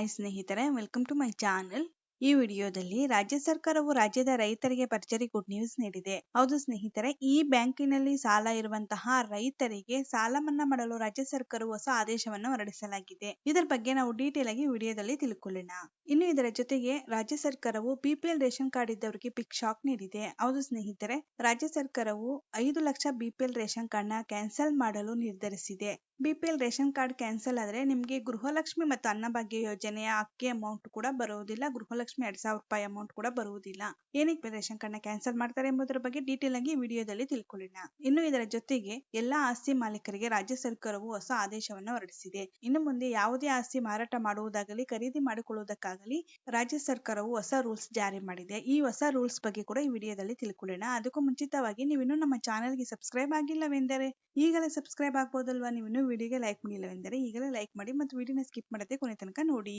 Hi ಸ್ನೇಹಿತರೆ welcome to my channel ಈ ವಿಡಿಯೋದಲ್ಲಿ ರಾಜ್ಯ ಸರ್ಕಾರವು ರಾಜ್ಯದ ರೈತರಿಗೆ ಭರ್ಜರಿ ಗುಡ್ ನ್ಯೂಸ್ ನೀಡಿದೆ. ಹೌದು ಸ್ನೇಹಿತರೆ, ಈ ಬ್ಯಾಂಕಿನಲ್ಲಿ ಸಾಲ ಇರುವಂತಹ ರೈತರಿಗೆ ಸಾಲ ಮನ್ನಾ ಮಾಡಲು ರಾಜ್ಯ ಸರ್ಕಾರವು ಹೊಸ ಆದೇಶವನ್ನು ಹೊರಡಿಸಲಾಗಿದೆ. ಇದರ ಬಗ್ಗೆ ನಾವು ಡೀಟೇಲ್ ಆಗಿ ವಿಡಿಯೋದಲ್ಲಿ ತಿಳ್ಕೊಳ್ಳೋಣ. ಇನ್ನು ಇದರ ಜೊತೆಗೆ ರಾಜ್ಯ ಸರ್ಕಾರವು ಬಿಪಿಎಲ್ ರೇಷನ್ ಕಾರ್ಡ್ ಇದ್ದವರಿಗೆ ಪಿಕ್ ಶಾಕ್ ನೀಡಿದೆ. ಹೌದು ಸ್ನೇಹಿತರೆ, ರಾಜ್ಯ ಸರ್ಕಾರವು ಐದು ಲಕ್ಷ ಬಿಪಿಎಲ್ ರೇಷನ್ ಕಾರ್ಡ್ನ ಕ್ಯಾನ್ಸಲ್ ಮಾಡಲು ನಿರ್ಧರಿಸಿದೆ. ಬಿಪಿಎಲ್ ರೇಷನ್ ಕಾರ್ಡ್ ಕ್ಯಾನ್ಸಲ್ ಆದ್ರೆ ನಿಮಗೆ ಗೃಹಲಕ್ಷ್ಮಿ ಮತ್ತು ಅನ್ನಭಾಗ್ಯ ಯೋಜನೆಯ ಅಕ್ಕಿ ಅಮೌಂಟ್ ಕೂಡ ಬರುವುದಿಲ್ಲ ಗೃಹಲಕ್ಷ್ಮಿ ಎರಡ್ ಸಾವಿರ ರೂಪಾಯಿ ಅಮೌಂಟ್ ಕೂಡ ಬರುವುದಿಲ್ಲ. ಏನಕ್ಕೆ ರೇಷನ್ ಕಾರ್ಡ್ನ ಕ್ಯಾನ್ಸಲ್ ಮಾಡ್ತಾರೆ ಎಂಬುದರ ಬಗ್ಗೆ ಡೀಟೇಲ್ ಆಗಿ ವಿಡಿಯೋದಲ್ಲಿ ತಿಳ್ಕೊಳ್ಳೋಣ. ಇನ್ನು ಇದರ ಜೊತೆಗೆ ಎಲ್ಲಾ ಆಸ್ತಿ ಮಾಲೀಕರಿಗೆ ರಾಜ್ಯ ಸರ್ಕಾರವು ಹೊಸ ಆದೇಶವನ್ನು ಹೊರಡಿಸಿದೆ. ಇನ್ನು ಮುಂದೆ ಯಾವುದೇ ಆಸ್ತಿ ಮಾರಾಟ ಮಾಡುವುದಾಗಲಿ, ಖರೀದಿ ಮಾಡಿಕೊಳ್ಳುವುದಕ್ಕಾಗಲಿ ರಾಜ್ಯ ಸರ್ಕಾರವು ಹೊಸ ರೂಲ್ಸ್ ಜಾರಿ ಮಾಡಿದೆ. ಈ ಹೊಸ ರೂಲ್ಸ್ ಬಗ್ಗೆ ಕೂಡ ಈ ವಿಡಿಯೋದಲ್ಲಿ ತಿಳ್ಕೊಳ್ಳೋಣ. ಅದಕ್ಕೂ ಮುಂಚಿತವಾಗಿ ನೀವು ನೀವಿನ್ನೂ ನಮ್ಮ ಚಾನೆಲ್ಗೆ ಸಬ್ಸ್ಕ್ರೈಬ್ ಆಗಿಲ್ಲವೆಂದರೆ ಈಗಲೇ ಸಬ್ಸ್ಕ್ರೈಬ್ ಆಗ್ಬೋದಲ್ವಾ? ನೀವಿನ್ನೂ ವಿಡಿಯೋಗೆ ಲೈಕ್ ಮಾಡಿಲ್ಲವೆಂದರೆ ಈಗಲೇ ಲೈಕ್ ಮಾಡಿ ಮತ್ತು ವಿಡಿಯೋನ ಸ್ಕಿಪ್ ಮಾಡದೆ ಕೊನೆ ತನಕ ನೋಡಿ.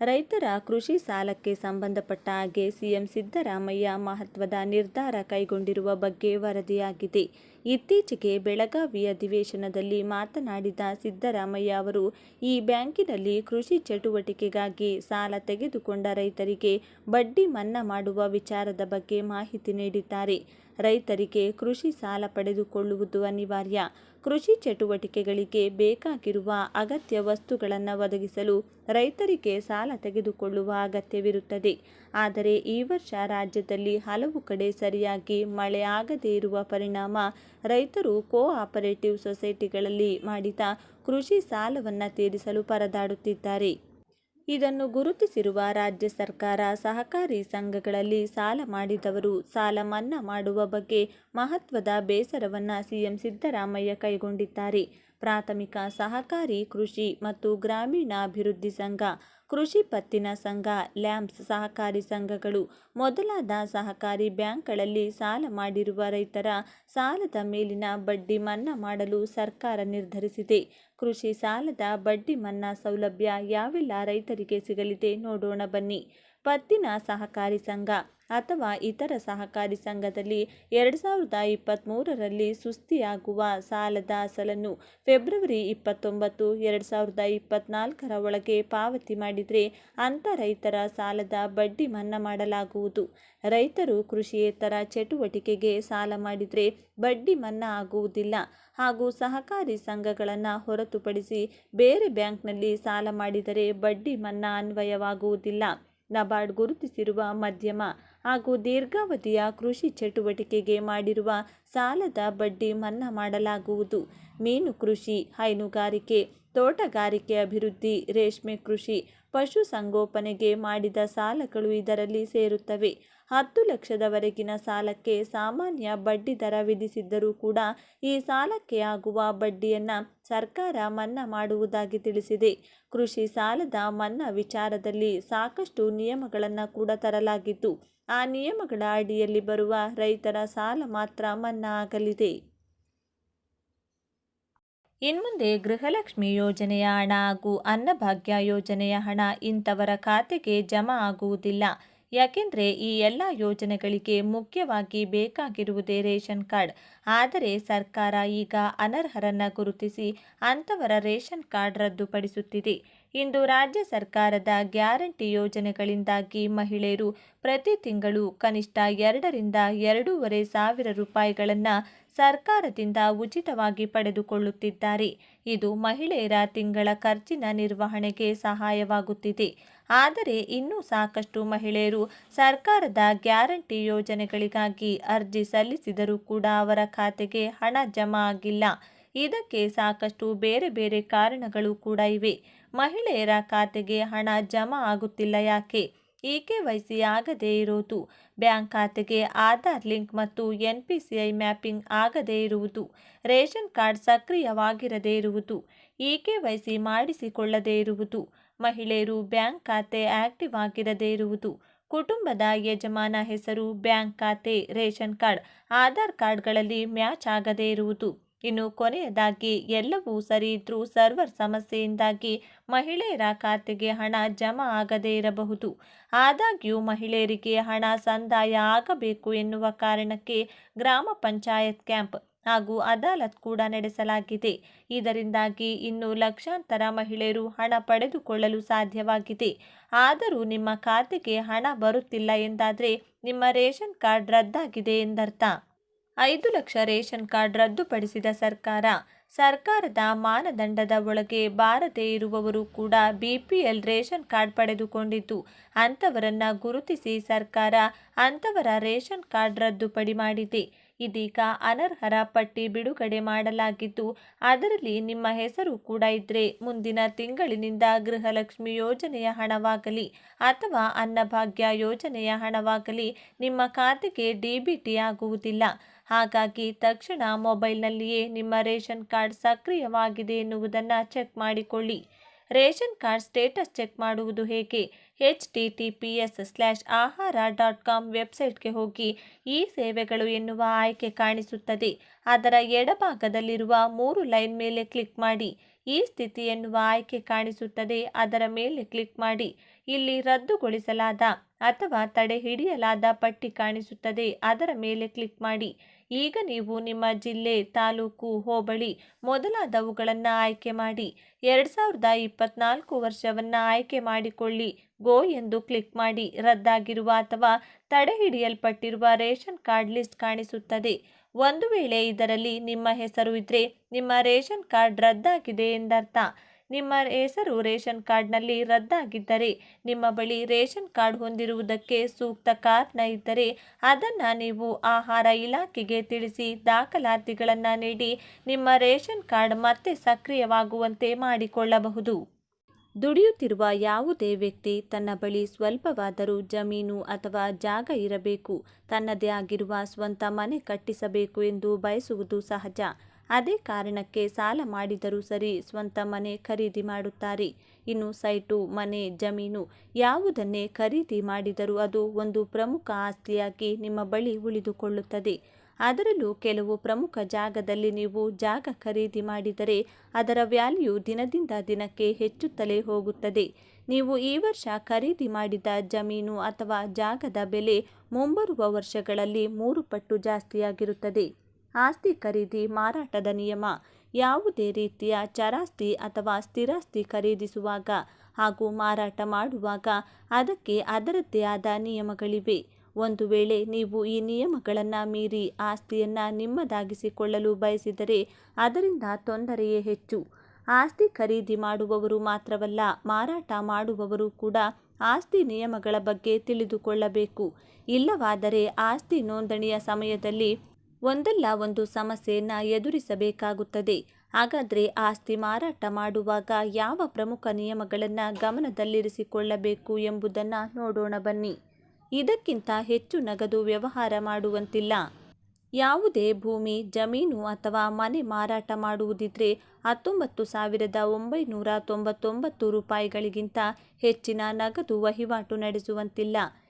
ರೈತರ ಕೃಷಿ ಸಾಲಕ್ಕೆ ಸಂಬಂಧಪಟ್ಟ ಹಾಗೆ ಸಿಎಂ ಸಿದ್ದರಾಮಯ್ಯ ಮಹತ್ವದ ನಿರ್ಧಾರ ಕೈಗೊಂಡಿರುವ ಬಗ್ಗೆ ವರದಿಯಾಗಿದೆ. ಇತ್ತೀಚೆಗೆ ಬೆಳಗಾವಿ ಅಧಿವೇಶನದಲ್ಲಿ ಮಾತನಾಡಿದ ಸಿದ್ದರಾಮಯ್ಯ ಅವರು, ಈ ಬ್ಯಾಂಕಿನಲ್ಲಿ ಕೃಷಿ ಚಟುವಟಿಕೆಗಾಗಿ ಸಾಲ ತೆಗೆದುಕೊಂಡ ರೈತರಿಗೆ ಬಡ್ಡಿ ಮನ್ನಾ ಮಾಡುವ ವಿಚಾರದ ಬಗ್ಗೆ ಮಾಹಿತಿ ನೀಡಿದ್ದಾರೆ. ರೈತರಿಗೆ ಕೃಷಿ ಸಾಲ ಪಡೆದುಕೊಳ್ಳುವುದು ಅನಿವಾರ್ಯ. ಕೃಷಿ ಚಟುವಟಿಕೆಗಳಿಗೆ ಬೇಕಾಗಿರುವ ಅಗತ್ಯ ವಸ್ತುಗಳನ್ನು ಒದಗಿಸಲು ರೈತರಿಗೆ ಸಾಲ ತೆಗೆದುಕೊಳ್ಳುವ ಅಗತ್ಯವಿರುತ್ತದೆ. ಆದರೆ ಈ ವರ್ಷ ರಾಜ್ಯದಲ್ಲಿ ಹಲವು ಕಡೆ ಸರಿಯಾಗಿ ಮಳೆ ಆಗದೇ ಇರುವ ಪರಿಣಾಮ ರೈತರು ಕೋ ಆಪರೇಟಿವ್ ಸೊಸೈಟಿಗಳಲ್ಲಿ ಮಾಡಿದ ಕೃಷಿ ಸಾಲವನ್ನು ತೀರಿಸಲು ಪರದಾಡುತ್ತಿದ್ದಾರೆ. ಇದನ್ನು ಗುರುತಿಸಿರುವ ರಾಜ್ಯ ಸರ್ಕಾರ ಸಹಕಾರಿ ಸಂಘಗಳಲ್ಲಿ ಸಾಲ ಮಾಡಿದವರು ಸಾಲ ಮನ್ನಾ ಮಾಡುವ ಬಗ್ಗೆ ಮಹತ್ವದ ಬೇಸರವನ್ನು ಸಿಎಂ ಸಿದ್ದರಾಮಯ್ಯ ಕೈಗೊಂಡಿದ್ದಾರೆ. ಪ್ರಾಥಮಿಕ ಸಹಕಾರಿ ಕೃಷಿ ಮತ್ತು ಗ್ರಾಮೀಣಾಭಿವೃದ್ಧಿ ಸಂಘ ಕೃಷಿ ಪತ್ತಿನ ಸಂಘ, ಲ್ಯಾಂಪ್ಸ್ ಸಹಕಾರಿ ಸಂಘಗಳು, ಮೊದಲಾದ ಸಹಕಾರಿ ಬ್ಯಾಂಕ್ಗಳಲ್ಲಿ ಸಾಲ ಮಾಡಿರುವ ರೈತರ ಸಾಲದ ಮೇಲಿನ ಬಡ್ಡಿ ಮನ್ನಾ ಮಾಡಲು ಸರ್ಕಾರ ನಿರ್ಧರಿಸಿದೆ. ಕೃಷಿ ಸಾಲದ ಬಡ್ಡಿ ಮನ್ನಾ ಸೌಲಭ್ಯ ಯಾವೆಲ್ಲ ರೈತರಿಗೆ ಸಿಗಲಿದೆ ನೋಡೋಣ ಬನ್ನಿ. ಪತ್ತಿನ ಸಹಕಾರಿ ಸಂಘ ಅಥವಾ ಇತರ ಸಹಕಾರಿ ಸಂಘದಲ್ಲಿ ಎರಡು ಸಾವಿರದ ಇಪ್ಪತ್ತ್ಮೂರರಲ್ಲಿ ಸುಸ್ತಿಯಾಗುವ ಸಾಲದ ಅಸಲನ್ನು ಫೆಬ್ರವರಿ ಇಪ್ಪತ್ತೊಂಬತ್ತು, ಎರಡು ಸಾವಿರದ ಇಪ್ಪತ್ತ್ನಾಲ್ಕರ ಒಳಗೆ ಪಾವತಿ ಮಾಡಿದರೆ ಅಂಥ ರೈತರ ಸಾಲದ ಬಡ್ಡಿ ಮನ್ನಾ ಮಾಡಲಾಗುವುದು. ರೈತರು ಕೃಷಿಯೇತರ ಚಟುವಟಿಕೆಗೆ ಸಾಲ ಮಾಡಿದರೆ ಬಡ್ಡಿ ಮನ್ನಾ ಆಗುವುದಿಲ್ಲ ಹಾಗೂ ಸಹಕಾರಿ ಸಂಘಗಳನ್ನು ಹೊರತುಪಡಿಸಿ ಬೇರೆ ಬ್ಯಾಂಕ್ನಲ್ಲಿ ಸಾಲ ಮಾಡಿದರೆ ಬಡ್ಡಿ ಮನ್ನಾ ಅನ್ವಯವಾಗುವುದಿಲ್ಲ. ನಬಾರ್ಡ್ ಗುರುತಿಸಿರುವ ಮಧ್ಯಮ ಹಾಗೂ ದೀರ್ಘಾವಧಿಯ ಕೃಷಿ ಚಟುವಟಿಕೆಗೆ ಮಾಡಿರುವ ಸಾಲದ ಬಡ್ಡಿ ಮನ್ನಾ ಮಾಡಲಾಗುವುದು. ಮೀನು ಕೃಷಿ, ಹೈನುಗಾರಿಕೆ, ತೋಟಗಾರಿಕೆ ಅಭಿವೃದ್ಧಿ, ರೇಷ್ಮೆ ಕೃಷಿ ಪಶು ಸಂಗೋಪನೆಗೆ ಮಾಡಿದ ಸಾಲಗಳು ಇದರಲ್ಲಿ ಸೇರುತ್ತವೆ. ಹತ್ತು ಲಕ್ಷದವರೆಗಿನ ಸಾಲಕ್ಕೆ ಸಾಮಾನ್ಯ ಬಡ್ಡಿ ದರ ವಿಧಿಸಿದ್ದರೂ ಕೂಡ ಈ ಸಾಲಕ್ಕೆ ಆಗುವ ಬಡ್ಡಿಯನ್ನು ಸರ್ಕಾರ ಮನ್ನಾ ಮಾಡುವುದಾಗಿ ತಿಳಿಸಿದೆ. ಕೃಷಿ ಸಾಲದ ಮನ್ನಾ ವಿಚಾರದಲ್ಲಿ ಸಾಕಷ್ಟು ನಿಯಮಗಳನ್ನು ಕೂಡ ತರಲಾಗಿತ್ತು. ಆ ನಿಯಮಗಳ ಅಡಿಯಲ್ಲಿ ಬರುವ ರೈತರ ಸಾಲ ಮಾತ್ರ ಮನ್ನಾ ಆಗಲಿದೆ. ಇನ್ಮುಂದೆ ಗೃಹಲಕ್ಷ್ಮಿ ಯೋಜನೆಯ ಹಣ ಹಾಗೂ ಅನ್ನಭಾಗ್ಯ ಯೋಜನೆಯ ಹಣ ಇಂಥವರ ಖಾತೆಗೆ ಜಮಾ ಆಗುವುದಿಲ್ಲ. ಯಾಕೆಂದರೆ ಈ ಎಲ್ಲ ಯೋಜನೆಗಳಿಗೆ ಮುಖ್ಯವಾಗಿ ಬೇಕಾಗಿರುವುದೇ ರೇಷನ್ ಕಾರ್ಡ್. ಆದರೆ ಸರ್ಕಾರ ಈಗ ಅನರ್ಹರನ್ನು ಗುರುತಿಸಿ ಅಂಥವರ ರೇಷನ್ ಕಾರ್ಡ್ ರದ್ದುಪಡಿಸುತ್ತಿದೆ. ಇಂದು ರಾಜ್ಯ ಸರ್ಕಾರದ ಗ್ಯಾರಂಟಿ ಯೋಜನೆಗಳಿಂದಾಗಿ ಮಹಿಳೆಯರು ಪ್ರತಿ ತಿಂಗಳು ಕನಿಷ್ಠ ಎರಡರಿಂದ ಎರಡೂವರೆ ಸಾವಿರ ರೂಪಾಯಿಗಳನ್ನು ಸರ್ಕಾರದಿಂದ ಉಚಿತವಾಗಿ ಪಡೆದುಕೊಳ್ಳುತ್ತಿದ್ದಾರೆ. ಇದು ಮಹಿಳೆಯರ ತಿಂಗಳ ಖರ್ಚಿನ ನಿರ್ವಹಣೆಗೆ ಸಹಾಯವಾಗುತ್ತಿದೆ. ಆದರೆ ಇನ್ನೂ ಸಾಕಷ್ಟು ಮಹಿಳೆಯರು ಸರ್ಕಾರದ ಗ್ಯಾರಂಟಿ ಯೋಜನೆಗಳಿಗಾಗಿ ಅರ್ಜಿ ಸಲ್ಲಿಸಿದರೂ ಕೂಡ ಅವರ ಖಾತೆಗೆ ಹಣ ಜಮಾ ಆಗಿಲ್ಲ. ಇದಕ್ಕೆ ಸಾಕಷ್ಟು ಬೇರೆ ಬೇರೆ ಕಾರಣಗಳು ಕೂಡ ಇವೆ. ಮಹಿಳೆಯರ ಖಾತೆಗೆ ಹಣ ಜಮಾ ಆಗುತ್ತಿಲ್ಲ ಯಾಕೆ? ಇ ಕೆ ವೈಸಿ ಆಗದೇ ಇರುವುದು ಬ್ಯಾಂಕ್ ಖಾತೆಗೆ ಆಧಾರ್ ಲಿಂಕ್ ಮತ್ತು N P C I mapping ಆಗದೇ ಇರುವುದು, ರೇಷನ್ ಕಾರ್ಡ್ ಸಕ್ರಿಯವಾಗಿರದೇ ಇರುವುದು ಇ ಕೆ ವೈಸಿ ಮಾಡಿಸಿಕೊಳ್ಳದೇ ಇರುವುದು? ಮಹಿಳೆಯರು ಬ್ಯಾಂಕ್ ಖಾತೆ ಆಕ್ಟಿವ್ ಆಗಿರದೇ ಇರುವುದು, ಕುಟುಂಬದ ಯಜಮಾನ ಹೆಸರು ಬ್ಯಾಂಕ್ ಖಾತೆ, ರೇಷನ್ ಕಾರ್ಡ್, ಆಧಾರ್ ಕಾರ್ಡ್ಗಳಲ್ಲಿ ಮ್ಯಾಚ್ ಆಗದೇ ಇರುವುದು. ಇನ್ನು ಕೊನೆಯದಾಗಿ, ಎಲ್ಲವೂ ಸರಿ ಇದ್ರೂ ಸರ್ವರ್ ಸಮಸ್ಯೆಯಿಂದಾಗಿ ಮಹಿಳೆಯರ ಖಾತೆಗೆ ಹಣ ಜಮಾ ಆಗದೇ ಇರಬಹುದು. ಆದಾಗ್ಯೂ, ಮಹಿಳೆಯರಿಗೆ ಹಣ ಸಂದಾಯ ಆಗಬೇಕು ಎನ್ನುವ ಕಾರಣಕ್ಕೆ ಗ್ರಾಮ ಪಂಚಾಯತ್ ಕ್ಯಾಂಪ್ ಹಾಗೂ ಅದಾಲತ್ ಕೂಡ ನಡೆಸಲಾಗಿದೆ. ಇದರಿಂದಾಗಿ ಇನ್ನು ಲಕ್ಷಾಂತರ ಮಹಿಳೆಯರು ಹಣ ಪಡೆದುಕೊಳ್ಳಲು ಸಾಧ್ಯವಾಗಿದೆ. ಆದರೂ ನಿಮ್ಮ ಖಾತೆಗೆ ಹಣ ಬರುತ್ತಿಲ್ಲ ಎಂದಾದರೆ ನಿಮ್ಮ ರೇಷನ್ ಕಾರ್ಡ್ ರದ್ದಾಗಿದೆ ಎಂದರ್ಥ. ಐದು ಲಕ್ಷ ರೇಷನ್ ಕಾರ್ಡ್ ರದ್ದುಪಡಿಸಿದ ಸರ್ಕಾರ. ಸರ್ಕಾರದ ಮಾನದಂಡದ ಒಳಗೆ ಬಾರದೇ ಇರುವವರು ಕೂಡ ಬಿಪಿಎಲ್ ರೇಷನ್ ಕಾರ್ಡ್ ಪಡೆದುಕೊಂಡಿದ್ದು, ಅಂಥವರನ್ನ ಗುರುತಿಸಿ ಸರ್ಕಾರ ಅಂಥವರ ರೇಷನ್ ಕಾರ್ಡ್ ರದ್ದುಪಡಿ ಮಾಡಿದೆ. ಇದೀಗ ಅನರ್ಹರ ಪಟ್ಟಿ ಬಿಡುಗಡೆ ಮಾಡಲಾಗಿದ್ದು, ಅದರಲ್ಲಿ ನಿಮ್ಮ ಹೆಸರು ಕೂಡ ಇದ್ರೆ ಮುಂದಿನ ತಿಂಗಳಿನಿಂದ ಗೃಹಲಕ್ಷ್ಮಿ ಯೋಜನೆಯ ಹಣವಾಗಲಿ ಅಥವಾ ಅನ್ನಭಾಗ್ಯ ಯೋಜನೆಯ ಹಣವಾಗಲಿ ನಿಮ್ಮ ಖಾತೆಗೆ ಡಿಬಿಟಿ ಆಗುವುದಿಲ್ಲ. ಹಾಗಾಗಿ ತಕ್ಷಣ ಮೊಬೈಲ್ನಲ್ಲಿಯೇ ನಿಮ್ಮ ರೇಷನ್ ಕಾರ್ಡ್ ಸಕ್ರಿಯವಾಗಿದೆ ಎನ್ನುವುದನ್ನು ಚೆಕ್ ಮಾಡಿಕೊಳ್ಳಿ. ರೇಷನ್ ಕಾರ್ಡ್ ಸ್ಟೇಟಸ್ ಚೆಕ್ ಮಾಡುವುದು ಹೇಗೆ? H T T P S slash Ahara dot com ವೆಬ್ಸೈಟ್ಗೆ ಹೋಗಿ ಈ ಸೇವೆಗಳು ಎನ್ನುವ ಆಯ್ಕೆ ಕಾಣಿಸುತ್ತದೆ. ಅದರ ಎಡಭಾಗದಲ್ಲಿರುವ ಮೂರು ಲೈನ್ ಮೇಲೆ ಕ್ಲಿಕ್ ಮಾಡಿ. ಈ ಸ್ಥಿತಿ ಎನ್ನುವ ಆಯ್ಕೆ ಕಾಣಿಸುತ್ತದೆ. ಅದರ ಮೇಲೆ ಕ್ಲಿಕ್ ಮಾಡಿ. ಇಲ್ಲಿ ರದ್ದುಗೊಳಿಸಲಾದ ಅಥವಾ ತಡೆ ಹಿಡಿಯಲಾದ ಪಟ್ಟಿ ಕಾಣಿಸುತ್ತದೆ. ಅದರ ಮೇಲೆ ಕ್ಲಿಕ್ ಮಾಡಿ. ಈಗ ನೀವು ನಿಮ್ಮ ಜಿಲ್ಲೆ, ತಾಲೂಕು, ಹೋಬಳಿ ಮೊದಲಾದವುಗಳನ್ನು ಆಯ್ಕೆ ಮಾಡಿ. ಎರಡು ಸಾವಿರದ ಇಪ್ಪತ್ನಾಲ್ಕು ವರ್ಷವನ್ನು ಆಯ್ಕೆ ಮಾಡಿಕೊಳ್ಳಿ. ಗೋ ಎಂದು ಕ್ಲಿಕ್ ಮಾಡಿ. ರದ್ದಾಗಿರುವ ಅಥವಾ ತಡೆ ಹಿಡಿಯಲ್ಪಟ್ಟಿರುವ ರೇಷನ್ ಕಾರ್ಡ್ ಲಿಸ್ಟ್ ಕಾಣಿಸುತ್ತದೆ. ಒಂದು ವೇಳೆ ಇದರಲ್ಲಿ ನಿಮ್ಮ ಹೆಸರು ಇದ್ದರೆ ನಿಮ್ಮ ರೇಷನ್ ಕಾರ್ಡ್ ರದ್ದಾಗಿದೆ ಎಂದರ್ಥ. ನಿಮ್ಮ ಹೆಸರು ರೇಷನ್ ಕಾರ್ಡ್ನಲ್ಲಿ ರದ್ದಾಗಿದ್ದರೆ, ನಿಮ್ಮ ಬಳಿ ರೇಷನ್ ಕಾರ್ಡ್ ಹೊಂದಿರುವುದಕ್ಕೆ ಸೂಕ್ತ ಕಾರಣ ಇದ್ದರೆ, ಅದನ್ನು ನೀವು ಆಹಾರ ಇಲಾಖೆಗೆ ತಿಳಿಸಿ ದಾಖಲಾತಿಗಳನ್ನು ನೀಡಿ, ನಿಮ್ಮ ರೇಷನ್ ಕಾರ್ಡ್ ಮತ್ತೆ ಸಕ್ರಿಯವಾಗುವಂತೆ ಮಾಡಿಕೊಳ್ಳಬಹುದು. ದುಡಿಯುತ್ತಿರುವ ಯಾವುದೇ ವ್ಯಕ್ತಿ ತನ್ನ ಬಳಿ ಸ್ವಲ್ಪವಾದರೂ ಜಮೀನು ಅಥವಾ ಜಾಗ ಇರಬೇಕು, ತನ್ನದೇ ಆಗಿರುವ ಸ್ವಂತ ಮನೆ ಕಟ್ಟಿಸಬೇಕು ಎಂದು ಬಯಸುವುದು ಸಹಜ. ಅದೇ ಕಾರಣಕ್ಕೆ ಸಾಲ ಮಾಡಿದರೂ ಸರಿ ಸ್ವಂತ ಮನೆ ಖರೀದಿ ಮಾಡುತ್ತಾರೆ. ಇನ್ನು ಸೈಟು, ಮನೆ, ಜಮೀನು ಯಾವುದನ್ನೇ ಖರೀದಿ ಮಾಡಿದರೂ ಅದು ಒಂದು ಪ್ರಮುಖ ಆಸ್ತಿಯಾಗಿ ನಿಮ್ಮ ಬಳಿ ಉಳಿದುಕೊಳ್ಳುತ್ತದೆ. ಅದರಲ್ಲೂ ಕೆಲವು ಪ್ರಮುಖ ಜಾಗದಲ್ಲಿ ನೀವು ಜಾಗ ಖರೀದಿ ಮಾಡಿದರೆ ಅದರ ವ್ಯಾಲ್ಯೂ ದಿನದಿಂದ ದಿನಕ್ಕೆ ಹೆಚ್ಚುತ್ತಲೇ ಹೋಗುತ್ತದೆ. ನೀವು ಈ ವರ್ಷ ಖರೀದಿ ಮಾಡಿದ ಜಮೀನು ಅಥವಾ ಜಾಗದ ಬೆಲೆ ಮುಂಬರುವ ವರ್ಷಗಳಲ್ಲಿ ಮೂರು ಪಟ್ಟು ಜಾಸ್ತಿಯಾಗಿರುತ್ತದೆ. ಆಸ್ತಿ ಖರೀದಿ ಮಾರಾಟದ ನಿಯಮ. ಯಾವುದೇ ರೀತಿಯ ಚರಾಸ್ತಿ ಅಥವಾ ಸ್ಥಿರಾಸ್ತಿ ಖರೀದಿಸುವಾಗ ಹಾಗೂ ಮಾರಾಟ ಮಾಡುವಾಗ ಅದಕ್ಕೆ ಅದರದ್ದೇ ಆದ ನಿಯಮಗಳಿವೆ. ಒಂದು ವೇಳೆ ನೀವು ಈ ನಿಯಮಗಳನ್ನು ಮೀರಿ ಆಸ್ತಿಯನ್ನು ನಿಮ್ಮದಾಗಿಸಿಕೊಳ್ಳಲು ಬಯಸಿದರೆ ಅದರಿಂದ ತೊಂದರೆಯೇ ಹೆಚ್ಚು. ಆಸ್ತಿ ಖರೀದಿ ಮಾಡುವವರು ಮಾತ್ರವಲ್ಲ, ಮಾರಾಟ ಮಾಡುವವರು ಕೂಡ ಆಸ್ತಿ ನಿಯಮಗಳ ಬಗ್ಗೆ ತಿಳಿದುಕೊಳ್ಳಬೇಕು. ಇಲ್ಲವಾದರೆ ಆಸ್ತಿ ನೋಂದಣಿಯ ಸಮಯದಲ್ಲಿ ಒಂದಲ್ಲ ಒಂದು ಸಮಸ್ಯೆಯನ್ನು ಎದುರಿಸಬೇಕಾಗುತ್ತದೆ. ಹಾಗಾದರೆ ಆಸ್ತಿ ಮಾರಾಟ ಮಾಡುವಾಗ ಯಾವ ಪ್ರಮುಖ ನಿಯಮಗಳನ್ನು ಗಮನದಲ್ಲಿರಿಸಿಕೊಳ್ಳಬೇಕು ಎಂಬುದನ್ನು ನೋಡೋಣ ಬನ್ನಿ. ಇದಕ್ಕಿಂತ ಹೆಚ್ಚು ನಗದು ವ್ಯವಹಾರ ಮಾಡುವಂತಿಲ್ಲ. ಯಾವುದೇ ಭೂಮಿ, ಜಮೀನು ಅಥವಾ ಮನೆ ಮಾರಾಟ ಮಾಡುವುದಿದ್ರೆ ಹತ್ತೊಂಬತ್ತು ಸಾವಿರದ ಒಂಬೈನೂರ ತೊಂಬತ್ತೊಂಬತ್ತು ರೂಪಾಯಿಗಳಿಗಿಂತ ಹೆಚ್ಚಿನ ನಗದು ವಹಿವಾಟು ನಡೆಸುವಂತಿಲ್ಲ.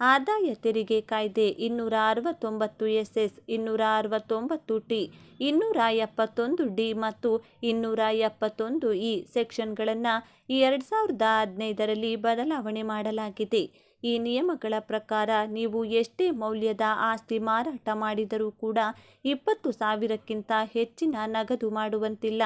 ಆದಾಯ ತೆರಿಗೆ ಕಾಯ್ದೆ ಇನ್ನೂರ ಅರವತ್ತೊಂಬತ್ತು ಎಸ್ ಎಸ್ ಇನ್ನೂರ ಅರವತ್ತೊಂಬತ್ತು ಟಿ ಇನ್ನೂರ ಎಪ್ಪತ್ತೊಂದು ಡಿ ಮತ್ತು ಇನ್ನೂರ ಎಪ್ಪತ್ತೊಂದು ಇ ಸೆಕ್ಷನ್ಗಳನ್ನು ಎರಡು ಸಾವಿರದ ಹದಿನೈದರಲ್ಲಿ ಬದಲಾವಣೆ ಮಾಡಲಾಗಿದೆ. ಈ ನಿಯಮಗಳ ಪ್ರಕಾರ ನೀವು ಎಷ್ಟೇ ಮೌಲ್ಯದ ಆಸ್ತಿ ಮಾರಾಟ ಮಾಡಿದರೂ ಕೂಡ ಇಪ್ಪತ್ತು ಸಾವಿರಕ್ಕಿಂತ ಹೆಚ್ಚಿನ ನಗದು ಮಾಡುವಂತಿಲ್ಲ.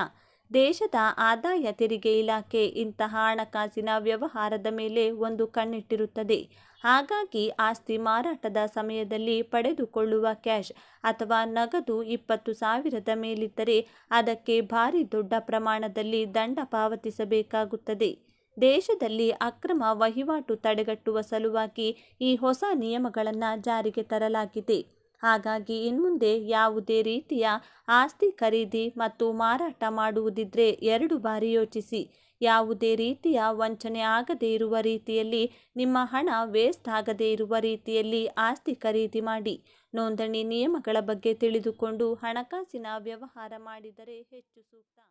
ದೇಶದ ಆದಾಯ ತೆರಿಗೆ ಇಲಾಖೆ ಇಂತಹ ಹಣಕಾಸಿನ ವ್ಯವಹಾರದ ಮೇಲೆ ಒಂದು ಕಣ್ಣಿಟ್ಟಿರುತ್ತದೆ. ಹಾಗಾಗಿ ಆಸ್ತಿ ಮಾರಾಟದ ಸಮಯದಲ್ಲಿ ಪಡೆದುಕೊಳ್ಳುವ ಕ್ಯಾಶ್ ಅಥವಾ ನಗದು ಇಪ್ಪತ್ತು ಸಾವಿರದ ಮೇಲಿದ್ದರೆ ಅದಕ್ಕೆ ಭಾರಿ ದೊಡ್ಡ ಪ್ರಮಾಣದಲ್ಲಿ ದಂಡ ಪಾವತಿಸಬೇಕಾಗುತ್ತದೆ. ದೇಶದಲ್ಲಿ ಅಕ್ರಮ ವಹಿವಾಟು ತಡೆಗಟ್ಟುವ ಸಲುವಾಗಿ ಈ ಹೊಸ ನಿಯಮಗಳನ್ನು ಜಾರಿಗೆ ತರಲಾಗಿದೆ. ಹಾಗಾಗಿ ಇನ್ಮುಂದೆ ಯಾವುದೇ ರೀತಿಯ ಆಸ್ತಿ ಖರೀದಿ ಮತ್ತು ಮಾರಾಟ ಮಾಡುವುದಿದ್ರೆ ಎರಡು ಬಾರಿ ಯೋಚಿಸಿ. ಯಾವುದೇ ರೀತಿಯ ವಂಚನೆ ಆಗದೇ ಇರುವ ರೀತಿಯಲ್ಲಿ, ನಿಮ್ಮ ಹಣ ವೇಸ್ಟ್ ಆಗದೇ ಇರುವ ರೀತಿಯಲ್ಲಿ ಆಸ್ತಿ ಖರೀದಿ ಮಾಡಿ. ನೋಂದಣಿ ನಿಯಮಗಳ ಬಗ್ಗೆ ತಿಳಿದುಕೊಂಡು ಹಣಕಾಸಿನ ವ್ಯವಹಾರ ಮಾಡಿದರೆ ಹೆಚ್ಚು ಸೂಕ್ತ.